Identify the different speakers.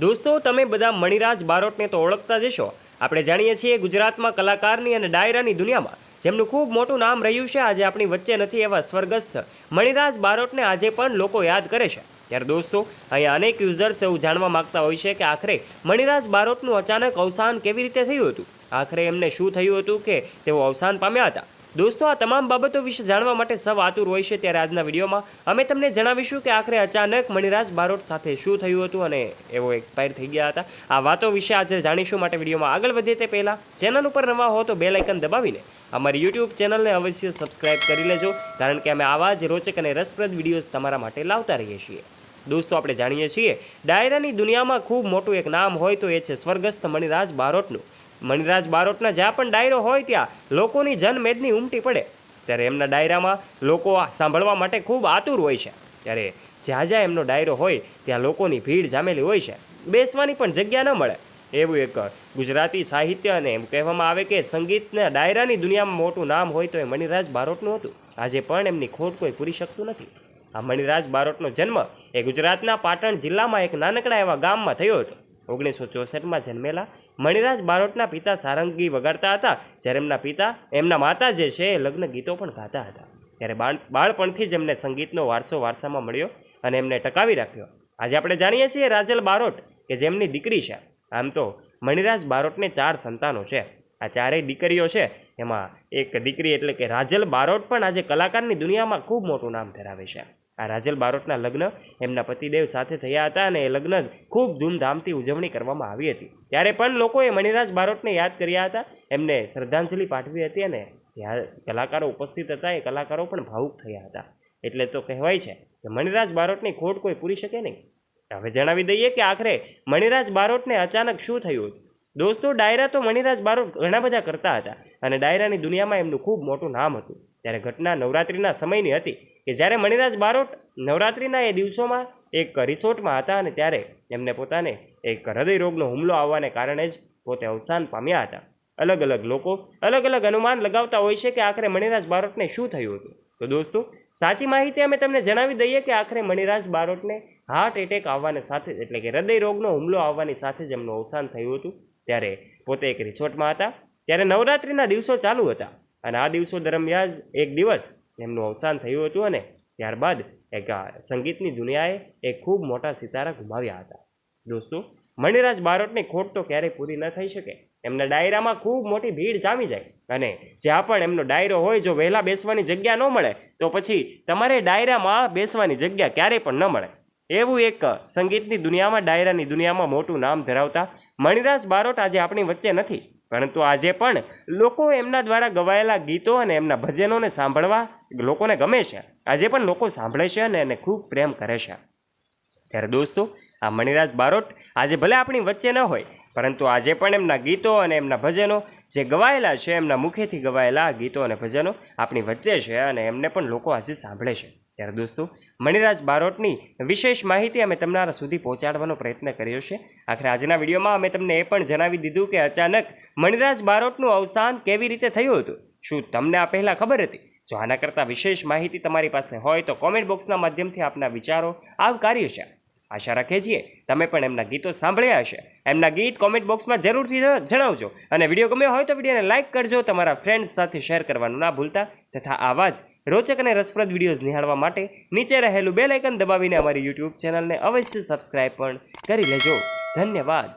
Speaker 1: દોસ્તો, તમે બધા મણિરાજ બારોટને તો ઓળખતા જ હશો. આપણે જાણીએ છીએ ગુજરાતમાં કલાકારની અને ડાયરાની દુનિયામાં જેમનું ખૂબ મોટું નામ રહ્યું છે, આજે આપણી વચ્ચે નથી એવા સ્વર્ગસ્થ મણિરાજ બારોટને આજે પણ લોકો યાદ કરે છે. ત્યારે દોસ્તો, અહીંયા અનેક યુઝર્સ એવું જાણવા માંગતા હોય છે કે આખરે મણિરાજ બારોટનું અચાનક અવસાન કેવી રીતે થયું હતું? આખરે એમને શું થયું હતું કે તેઓ અવસાન પામ્યા હતા? દોસ્તો, આ તમામ બાબતો વિશે જાણવા માટે સૌ આતુર હોય છે ત્યારે આજના વિડીયોમાં અમે તમને જણાવીશું કે આખરે અચાનક મણિરાજ બારોટ સાથે શું થયું હતું અને એવો એક્સપાયર થઈ ગયા હતા. આ વાતો વિશે આજે જાણીશું માટે વિડીયોમાં આગળ વધીએ તે પહેલાં, ચેનલ ઉપર નવા હો તો બે લાઇકન દબાવીને અમારી યુટ્યુબ ચેનલને અવશ્ય સબસ્ક્રાઇબ કરી લેજો, કારણ કે અમે આવા જ રોચક અને રસપ્રદ વિડીયોઝ તમારા માટે લાવતા રહીએ છીએ. દોસ્તો, આપણે જાણીએ છીએ, ડાયરાની દુનિયામાં ખૂબ મોટું એક નામ હોય તો એ છે સ્વર્ગસ્થ મણિરાજ બારોટનું. મણિરાજ બારોટના જ્યાં પણ ડાયરો હોય ત્યાં લોકોની જનમેદની ઉમટી પડે. ત્યારે એમના ડાયરામાં લોકો સાંભળવા માટે ખૂબ આતુર હોય છે. ત્યારે જ્યાં જ્યાં એમનો ડાયરો હોય, ત્યાં લોકોની ભીડ જામેલી હોય છે. બેસવાની પણ જગ્યા ન મળે. એવું એક ગુજરાતી સાહિત્ય અને એમ કહેવામાં આવે કે સંગીતના ડાયરાની દુનિયામાં મોટું નામ હોય તો એ મણિરાજ બારોટનું હતું. આજે પણ એમની ખોટ કોઈ પૂરી શકતું નથી. આ મણિરાજ બારોટનો જન્મ એ ગુજરાતના પાટણ જિલ્લામાં એક નાનકડા એવા ગામમાં થયો હતો. ઓગણીસો ચોસઠમાં જન્મેલા મણિરાજ બારોટના પિતા સારંગી વગાડતા હતા. જ્યારે એમના પિતા, એમના માતા જે છે એ લગ્ન ગીતો પણ ગાતા હતા. ત્યારે બાળ, બાળપણથી જ એમને સંગીતનો વારસો વારસામાં મળ્યો અને એમને ટકાવી રાખ્યો. આજે આપણે જાણીએ છીએ રાજલ બારોટ કે જેમની દીકરી છે. આમ તો મણિરાજ બારોટને ચાર સંતાનો છે. આ ચારેય દીકરીઓ છે. એમાં એક દીકરી એટલે કે રાજલ બારોટ પણ આજે કલાકારની દુનિયામાં ખૂબ મોટું નામ ધરાવે છે. આ રાજલ બારોટના લગ્ન એમના પતિદેવ સાથે થયા હતા અને એ લગ્ન ખૂબ ધૂમધામથી ઉજવણી કરવામાં આવી હતી. ત્યારે પણ લોકોએ મણિરાજ બારોટને યાદ કર્યા હતા. એમને શ્રદ્ધાંજલિ પાઠવી હતી અને જ્યાં કલાકારો ઉપસ્થિત હતા. એ કલાકારો પણ ભાવુક થયા હતા. એટલે તો કહેવાય છે કે મણિરાજ બારોટની ખોટ કોઈ પૂરી શકે નહીં. હવે જણાવી દઈએ કે આખરે મણિરાજ બારોટને અચાનક શું થયું? દોસ્તો, ડાયરા તો મણિરાજ બારોટ ઘણા બધા કરતા હતા અને ડાયરાની દુનિયામાં એમનું ખૂબ મોટું નામ હતું. ત્યારે ઘટના નવરાત્રિના સમયની હતી કે જ્યારે મણિરાજ બારોટ નવરાત્રિના એ દિવસોમાં એક રિસોર્ટમાં હતા અને ત્યારે એમને પોતાને એક હૃદયરોગનો હુમલો આવવાને કારણે જ પોતે અવસાન પામ્યા હતા. અલગ અલગ લોકો અલગ અલગ અનુમાન લગાવતા હોય છે કે આખરે મણિરાજ બારોટને શું થયું હતું? તો દોસ્તો, સાચી માહિતી અમે તમને જણાવી દઈએ કે આખરે મણિરાજ બારોટને હાર્ટ એટેક આવવાને સાથે જ, એટલે કે હૃદય રોગનો હુમલો આવવાની સાથે જ એમનું અવસાન થયું હતું. ત્યારે પોતે એક રિસોર્ટમાં હતા. ત્યારે નવરાત્રિના દિવસો ચાલુ હતા. અને આ દિવસો દરમિયાન એક દિવસ એમનું અવસાન થયું હતું અને ત્યારબાદ એક સંગીતની દુનિયાએ એક ખૂબ મોટા સિતારા ગુમાવ્યા હતા. દોસ્તો, મણિરાજ બારોટની ખોટ તો ક્યારેય પૂરી ન થઈ શકે. એમના ડાયરામાં ખૂબ મોટી ભીડ જામી જાય અને જ્યાં પણ એમનો ડાયરો હોય, જો વહેલા બેસવાની જગ્યા ન મળે, તો પછી તમારે ડાયરામાં બેસવાની જગ્યા ક્યારેય પણ ન મળે. એવું એક સંગીતની દુનિયામાં, ડાયરાની દુનિયામાં મોટું નામ ધરાવતા મણિરાજ બારોટ આજે આપણી વચ્ચે નથી. પરંતુ આજે પણ લોકો એમના દ્વારા ગવાયેલા ગીતો અને એમના ભજનોને સાંભળવા લોકોને ગમે છે. આજે પણ લોકો સાંભળે છે અને એને ખૂબ પ્રેમ કરે છે. ત્યારે દોસ્તો, આ મણિરાજ બારોટ આજે ભલે આપણી વચ્ચે ન હોય, પરંતુ આજે પણ એમના ગીતો અને એમના ભજનો જે ગવાયેલા છે, એમના મુખેથી ગવાયેલા ગીતો અને ભજનો આપણી વચ્ચે છે અને એમને પણ લોકો આજે સાંભળે છે. ત્યારે દોસ્તો, મણિરાજ બારોટની વિશેષ માહિતી અમે તમારા સુધી પહોંચાડવાનો પ્રયત્ન કર્યો છે. આખરે આજના વિડીયોમાં અમે તમને એ પણ જણાવી દીધું કે અચાનક મણિરાજ બારોટનું અવસાન કેવી રીતે થયું હતું? શું તમને આ પહેલાં ખબર હતી? જો આના કરતાં વિશેષ માહિતી તમારી પાસે હોય તો કોમેન્ટ બોક્સના માધ્યમથી આપના વિચારો આવકાર્ય છે. આશા રાખીએ છીએ તમે પણ એમના ગીતો સાંભળ્યા હશે. એમના ગીત કોમેન્ટ બોક્સમાં જરૂરથી જણાવજો. અને વીડિયો ગમ્યો હોય તો વિડીયોને લાઇક કરજો. તમારા ફ્રેન્ડ્સ સાથે શેર કરવાનું ના ભૂલતા. તથા આવા જ રોચક અને રસપ્રદ વિડીયોઝ નિહાળવા માટે નીચે રહેલું બેલ આઇકન દબાવીને અમારી યુટ્યુબ ચેનલને અવશ્ય સબસ્ક્રાઇબ પણ કરી લેજો. ધન્યવાદ.